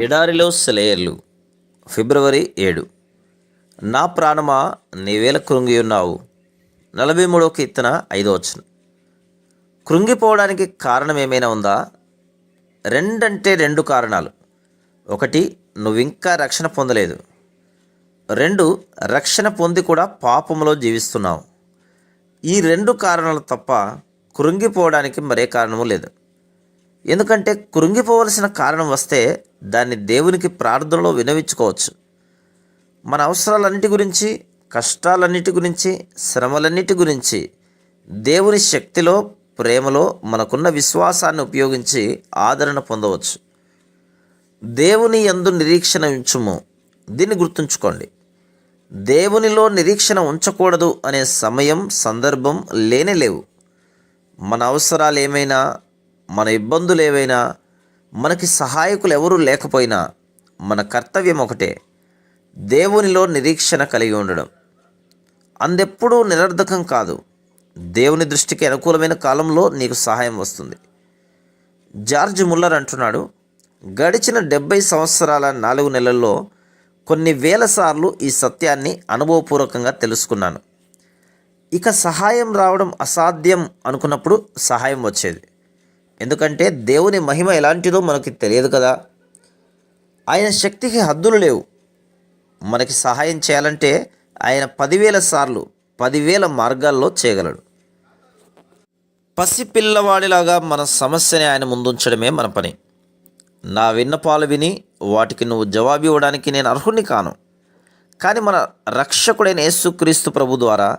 ఎడారిలో సెలయర్లు. ఫిబ్రవరి ఏడు. నా ప్రాణమా నీవేల కృంగి ఉన్నావు నలభై మూడో కీర్తన ఐదో వచ్చిన కృంగిపోవడానికి కారణం ఏమైనా ఉందా? రెండంటే రెండు కారణాలు. ఒకటి నువ్వింకా రక్షణ పొందలేదు. రెండు రక్షణ పొంది కూడా పాపములో జీవిస్తున్నావు. ఈ రెండు కారణాలు తప్ప కృంగిపోవడానికి మరే కారణము లేదు. ఎందుకంటే కృంగిపోవలసిన కారణం వస్తే దాన్ని దేవునికి ప్రార్థనలో వినవించుకోవచ్చు. మన అవసరాలన్నిటి గురించి కష్టాలన్నిటి గురించి శ్రమలన్నిటి గురించి దేవుని శక్తిలో ప్రేమలో మనకున్న విశ్వాసాన్ని ఉపయోగించి ఆదరణ పొందవచ్చు. దేవుని ఎందు నిరీక్షణ ఉంచుము. దీన్ని గుర్తుంచుకోండి. దేవునిలో నిరీక్షణ ఉంచకూడదు అనే సమయం సందర్భం లేనే లేవు. మన అవసరాలు ఏమైనా మన ఇబ్బందులు ఏవైనా మనకి సహాయకులు ఎవరూ లేకపోయినా మన కర్తవ్యం ఒకటే దేవునిలో నిరీక్షణ కలిగి ఉండడం. అందెప్పుడూ నిరర్ధకం కాదు. దేవుని దృష్టికి అనుకూలమైన కాలంలో నీకు సహాయం వస్తుంది. జార్జ్ ముల్లర్ అంటున్నాడు గడిచిన డెబ్బై సంవత్సరాల నాలుగు నెలల్లో కొన్ని వేల సార్లు ఈ సత్యాన్ని అనుభవపూర్వకంగా తెలుసుకున్నాను. ఇక సహాయం రావడం అసాధ్యం అనుకున్నప్పుడు సహాయం వచ్చేది. ఎందుకంటే దేవుని మహిమ ఎలాంటిదో మనకి తెలియదు కదా. ఆయన శక్తికి హద్దులు లేవు. మనకి సహాయం చేయాలంటే ఆయన పదివేల సార్లు పదివేల మార్గాల్లో చేయగలడు. పసిపిల్లవాడిలాగా మన సమస్యని ఆయన ముందుంచడమే మన పని. నా విన్నపాలు విని వాటికి నువ్వు జవాబు ఇవ్వడానికి నేను అర్హుణ్ణి కాను. కానీ మన రక్షకుడైన యేసుక్రీస్తు ప్రభు ద్వారా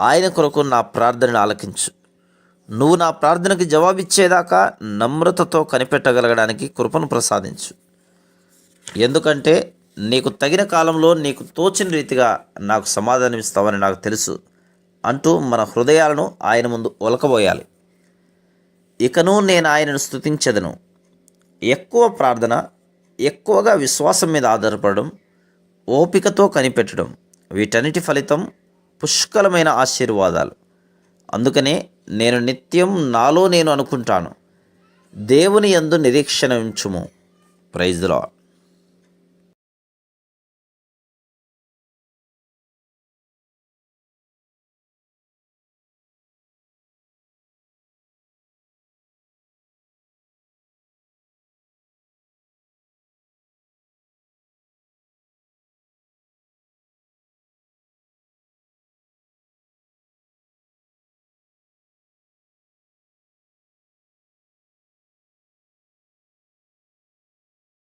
ఆయన కొరకు నా ప్రార్థనను ఆలకించు. నువ్వు నా ప్రార్థనకి జవాబిచ్చేదాకా నమ్రతతో కనిపెట్టగలగడానికి కృపను ప్రసాదించు. ఎందుకంటే నీకు తగిన కాలంలో నీకు తోచిన రీతిగా నాకు సమాధానం ఇస్తావని నాకు తెలుసు అంటూ మన హృదయాలను ఆయన ముందు ఒలకబోయాలి. ఇకను నేను ఆయనను స్థుతించదను ఎక్కువ ప్రార్థన ఎక్కువగా విశ్వాసం మీద ఆధారపడడం ఓపికతో కనిపెట్టడం వీటన్నిటి ఫలితం పుష్కలమైన ఆశీర్వాదాలు. అందుకనే నేను నిత్యం నాలో నేను అనుకుంటాను. దేవుని యందు నిరీక్షణ ఉంచుము. Praise lord